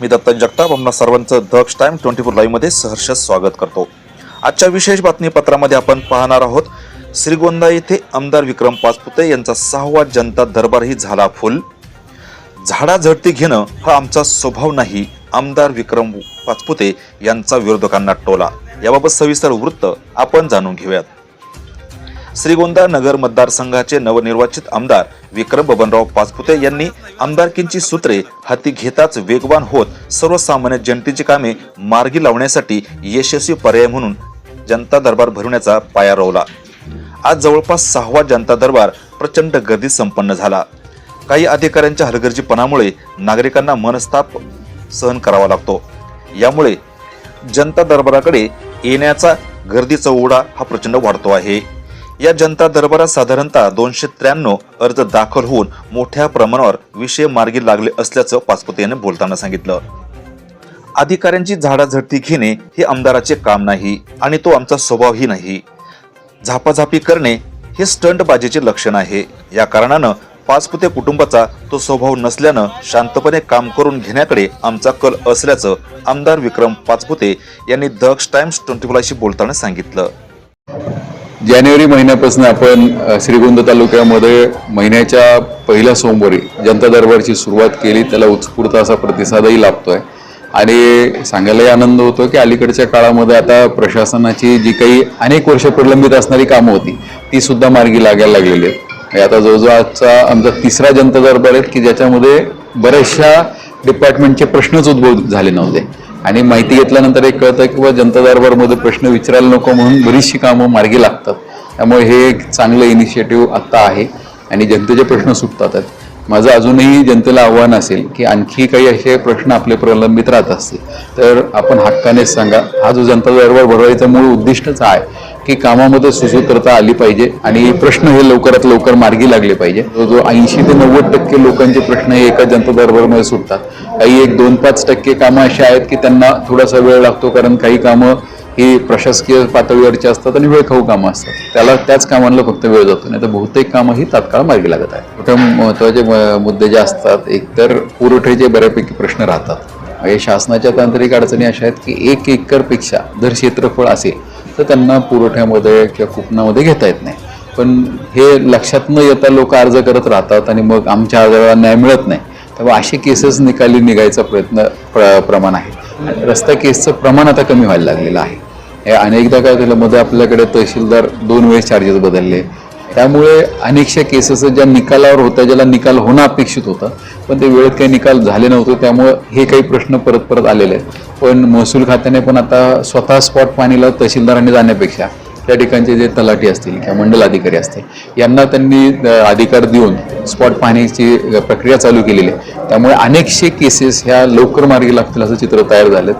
मी दत्तन जगताप. आपणा सर्वांचं Daksh time twenty four लाईव्हमध्ये सहर्ष स्वागत करतो. आजच्या विशेष बातमीपत्रामध्ये आपण पाहणार आहोत श्रीगोंदा येथे आमदार विक्रम पाचपुते यांचा सहावा जनता दरबारही झाला फुल. झाडा झडती घेणं हा आमचा स्वभाव नाही आमदार विक्रम पाचपुते यांचा विरोधकांना टोला. याबाबत सविस्तर वृत्त आपण जाणून घेऊयात. श्रीगोंदा नगर मतदारसंघाचे नवनिर्वाचित आमदार विक्रम बबनराव पाचपुते यांनी आमदारकींची सूत्रे हाती घेताच वेगवान होत सर्वसामान्य जनतेची कामे मार्गी लावण्यासाठी यशस्वी पर्याय म्हणून जनता दरबार भरवण्याचा पाया रोवला. आज जवळपास सहावा जनता दरबार प्रचंड गर्दी संपन्न झाला. काही अधिकाऱ्यांच्या हलगर्जीपणामुळे नागरिकांना मनस्ताप सहन करावा लागतो. यामुळे जनता दरबाराकडे येण्याचा गर्दीचा ओढा हा प्रचंड वाढतो आहे. या जनता दरबारात साधारणतः दोनशे त्र्याण्णव अर्ज दाखल होऊन मोठ्या प्रमाणावर विषय मार्गी लागले असल्याचं पाचपुते यांनी बोलताना सांगितलं. अधिकाऱ्यांची झाडाझडती घेणे हे आमदाराचे काम नाही आणि तो आमचा स्वभावही नाही. झापाझापी करणे हे स्टंटबाजीचे लक्षण आहे. या कारणानं पाचपुते कुटुंबाचा तो स्वभाव नसल्यानं शांतपणे काम करून घेण्याकडे आमचा कल असल्याचं आमदार विक्रम पाचपुते यांनी दक्ष टाइम्स ट्वेंटी फोरशी बोलताना सांगितलं. जानेवारी महिन्यापासून आपण अ, श्रीगोंदा तालुक्यामध्ये महिन्याच्या पहिल्या सोमवारी जनता दरबारची सुरुवात केली. त्याला उत्स्फूर्त असा प्रतिसादही लाभतो आहे आणि सांगायलाही आनंद होतो की अलीकडच्या काळामध्ये आता प्रशासनाची जी काही अनेक वर्ष प्रलंबित असणारी कामं होती ती सुद्धा मार्गी लागायला लागलेली आहेत. म्हणजे आता जवळजवळ आजचा आमचा तिसरा जनता दरबार आहे की ज्याच्यामध्ये बऱ्याचशा डिपार्टमेंटचे प्रश्नच उद्भव झाले नव्हते. आणि माहिती घेतल्यानंतर एक कळतं की बाबा जनता दरबारमध्ये प्रश्न विचारायला नको म्हणून बरीचशी कामं मार्गी लागतात. त्यामुळे हे एक चांगलं इनिशिएटिव्ह आत्ता आहे आणि जनतेचे प्रश्न सुटतात. आहेत माझं अजूनही जनतेला आव्हान असेल की आणखी काही असे प्रश्न आपले प्रलंबित राहत असतील तर आपण हक्कानेच सांगा. हा जो जनता दरबार भरवायचा मूळ उद्दिष्टच आहे की कामामध्ये सुसूत्रता आली पाहिजे आणि प्रश्न हे लवकरात लवकर मार्गी लागले पाहिजे. जो ऐंशी ते नव्वद टक्के लोकांचे प्रश्न हे एका जनता दरबारमध्ये सुटतात. काही एक दोन पाच टक्के कामं अशी आहेत की त्यांना थोडासा वेळ लागतो कारण काही कामं ही प्रशासकीय पातळीवरची असतात आणि वेळखाऊ कामं असतात. त्याला त्याच कामांना फक्त वेळ जातो. नाही तर बहुतेक कामं ही तात्काळ मार्गी लागत आहेत. प्रथम महत्त्वाचे म- मुद्दे जे असतात एकतर पुरवठ्याचे बऱ्यापैकी प्रश्न राहतात. हे शासनाच्या तांत्रिक अडचणी अशा आहेत की एक एकरपेक्षा जर क्षेत्रफळ असेल तर त्यांना पुरवठ्यामध्ये किंवा कुपनामध्ये घेता येत नाही. पण हे लक्षात न येता लोक अर्ज करत राहतात आणि मग आमच्या अर्जाला न्याय मिळत नाही. तेव्हा असे केसेस निकाली निघायचा प्रयत्न प्र प्रमाण आहे. रस्ता केसचं प्रमाण आता कमी व्हायला लागलेलं आहे. हे अनेकदा काय झालं मध्ये आपल्याकडे तहसीलदार दोन वेळेस चार्जेस बदलले. त्यामुळे अनेकशा केसेस ज्या निकालावर होत्या ज्याला निकाल होणं अपेक्षित होतं पण ते वेळेत काही निकाल झाले नव्हते त्यामुळे हे काही प्रश्न परत परत आलेले आहेत. पण महसूल खात्याने पण आता स्वतः स्पॉट पाणीला तहसीलदारांनी जाण्यापेक्षा त्या ठिकाणचे जे तलाठी असतील किंवा मंडल अधिकारी असतील यांना त्यांनी अधिकार देऊन स्पॉट पाहण्याची प्रक्रिया चालू केलेली आहे. त्यामुळे अनेकशे केसेस ह्या लवकर मार्गी लागतील असं चित्र तयार झालं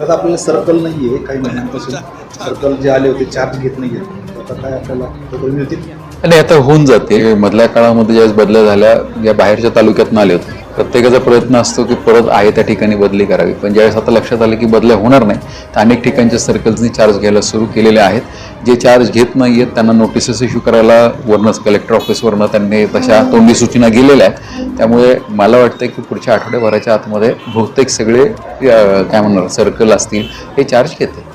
आता आपल्याला सर्कल नाही आहे काही महिन्यांपासून. सर्कल जे आले होते चार्ज घेत नाही आहेत आता काय आपल्याला? मिळतील? आणि आता होऊन जाते. मधल्या काळामध्ये ज्यावेळेस बदल्या झाल्या या बाहेरच्या तालुक्यातून आले होते. प्रत्येकाचा प्रयत्न असतो की परत आहे त्या ठिकाणी बदली करावी. पण ज्यावेळेस आता लक्षात आलं की बदल्या होणार नाही तर अनेक ठिकाणच्या सर्कल्सनी चार्ज घ्यायला सुरू केलेले आहेत. जे चार्ज घेत नाही आहेत त्यांना नोटिसेस इश्यू करायला वरनंच कलेक्टर ऑफिसवरनं त्यांनी तशा तोंडी सूचना गेलेल्या आहेत. त्यामुळे मला वाटतं की पुढच्या आठवड्याभराच्या आतमध्ये बहुतेक सगळे काय म्हणणार सर्कल असतील हे चार्ज घेते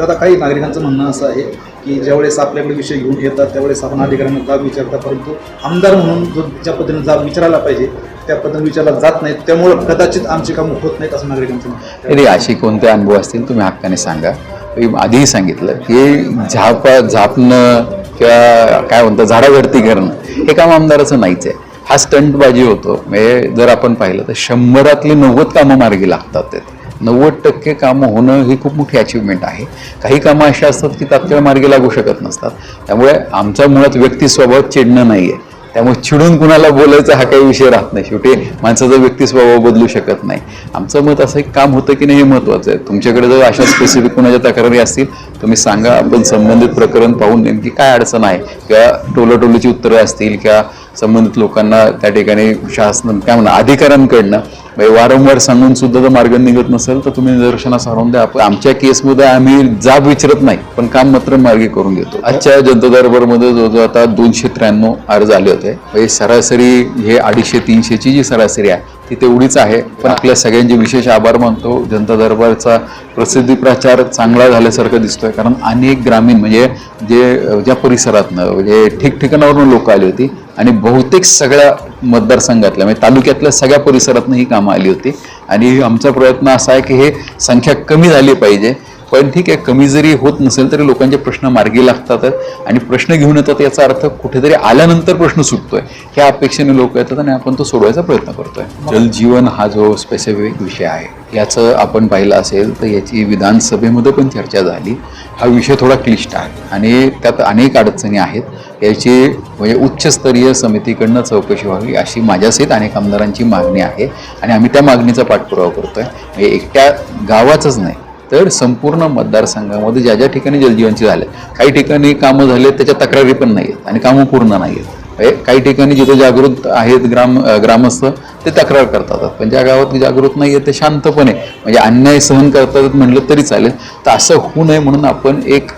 आता काही नागरिकांचं म्हणणं असं आहे की ज्यावेळेस आपल्याकडे विषय घेऊन येतात त्यावेळेस आपण अधिकाऱ्यांना जाब विचारता परंतु आमदार म्हणून जो ज्या पद्धतीने जाब विचारायला पाहिजे त्या पद्धतीने विचारला जात नाहीत. त्यामुळं कदाचित आमची कामं होत नाहीत असं नागरिकांचं मत असे अशी कोणते अनुभव असतील तुम्ही हक्काने सांगा. मी आधीही सांगितलं की झाप झापणं किंवा काय म्हणतं झाडाझडती करणं हे काम आमदाराचं नाहीच आहे. हा स्टंटबाजी होतो. म्हणजे जर आपण पाहिलं तर शंभरातली नव्वद कामं मार्गी लागतात त्यात नव्वद टक्के कामं होणं ही खूप मोठी अचिव्हमेंट आहे. काही कामं अशी असतात की तात्काळ मार्गी लागू शकत नसतात. त्यामुळे आमचा मुळात व्यक्ती स्वभाव चिडणं नाही आहे त्यामुळे चिडून कुणाला बोलायचा हा काही विषय राहत नाही. शेवटी माणसाचा व्यक्ती स्वभाव बदलू शकत नाही. आमचं मत असं एक काम होतं की नाही हे महत्त्वाचं आहे. तुमच्याकडे जर अशा स्पेसिफिक कुणाच्या तक्रारी असतील तुम्ही सांगा. आपण संबंधित प्रकरण पाहून नेमकी काय अडचण आहे किंवा टोलाटोलीची उत्तरं असतील किंवा संबंधित लोकांना त्या ठिकाणी शासन काय म्हणा अधिकाऱ्यांकडनं म्हणजे वारंवार सांगून सुद्धा जर मार्ग निघत नसेल तर तुम्ही निदर्शनास आणून द्या. आपण आमच्या केसमध्ये आम्ही जाब विचारत नाही पण काम मात्र मार्गी करून घेतो आजच्या जनता दरबारमध्ये जवळजवळ आता दोनशे त्र्याण्णव अर्ज आले होते म्हणजे सरासरी हे अडीचशे तीनशेची जी सरासरी आहे ती तेवढीच आहे. पण आपल्या सगळ्यांचे विशेष आभार मानतो. जनता दरबारचा प्रसिद्धी प्रचार चांगला झाल्यासारखं दिसतोय. कारण अनेक ग्रामीण म्हणजे जे ज्या परिसरातनं म्हणजे ठिकठिकाणावरून लोक आली होती आणि बहुतेक सगळ्या मतदारसंघातल्या म्हणजे तालुक्यातल्या सगळ्या परिसरातनं ही कामं आली होती. आणि आमचा प्रयत्न असा आहे की हे संख्या कमी झाली पाहिजे. पण ठीक आहे कमी जरी होत नसेल तरी लोकांचे प्रश्न मार्गी लागतात आणि प्रश्न घेऊन येतात याचा अर्थ कुठेतरी आल्यानंतर प्रश्न सुटतोय. ह्या अपेक्षेने लोक येतात आणि आपण तो सोडवायचा प्रयत्न करतोय. जलजीवन हा जो स्पेसिफिक विषय आहे याचं आपण पाहिलं असेल तर याची विधानसभेमध्ये पण चर्चा झाली. हा विषय थोडा क्लिष्ट आहे आणि त्यात अनेक अडचणी आहेत. याची म्हणजे उच्चस्तरीय समितीकडनं चौकशी व्हावी अशी माझ्यासहित अनेक आमदारांची मागणी आहे आणि आम्ही त्या मागणीचा पाठपुरावा करतोय. म्हणजे एकट्या गावाचंच नाही तर संपूर्ण मतदारसंघामध्ये ज्या ज्या ठिकाणी जलजीवनची झाले काही ठिकाणी कामं झाले त्याच्या तक्रारी पण नाही आहेत आणि कामं पूर्ण नाही आहेत काही ठिकाणी जिथे जागृत आहेत ग्राम ग्रामस्थ ते तक्रार करतात. पण ज्या गावात जागृत नाही आहे ते शांतपणे म्हणजे अन्याय सहन करतात म्हटलं तरी चालेल. तर असं होऊ नये म्हणून आपण एक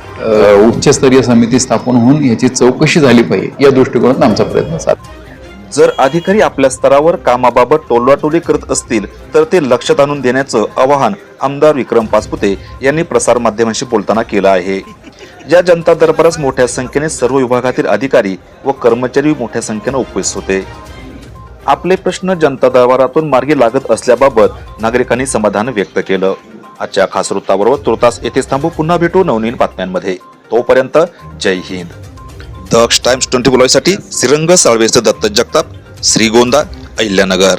उच्चस्तरीय समिती स्थापन होऊन याची चौकशी झाली पाहिजे या दृष्टिकोनातून आमचा प्रयत्न चालू जर अधिकारी आपल्या स्तरावर कामाबाबत टोलवाटोली करत असतील तर ते लक्षात आणून देण्याचं आवाहन आमदार विक्रम पाचपुते यांनी प्रसारमाध्यमांशी बोलताना केलं आहे. या जनता दरबारास मोठ्या संख्येने सर्व विभागातील अधिकारी व कर्मचारी मोठ्या संख्येने उपस्थित होते. आपले प्रश्न जनता दरबारातून मार्गी लागत असल्याबाबत नागरिकांनी समाधान व्यक्त केलं. आजच्या खास वृत्ताबरोबर तुर्तास येथेच थांबू. पुन्हा भेटू नवनवीन बातम्यांमध्ये. तोपर्यंत जय हिंद. दक्ष टाइम्स ट्वेंटी साठी श्रीरंग साळवेचे दत्त जगताप श्रीगोंदा अहिल्यानगर.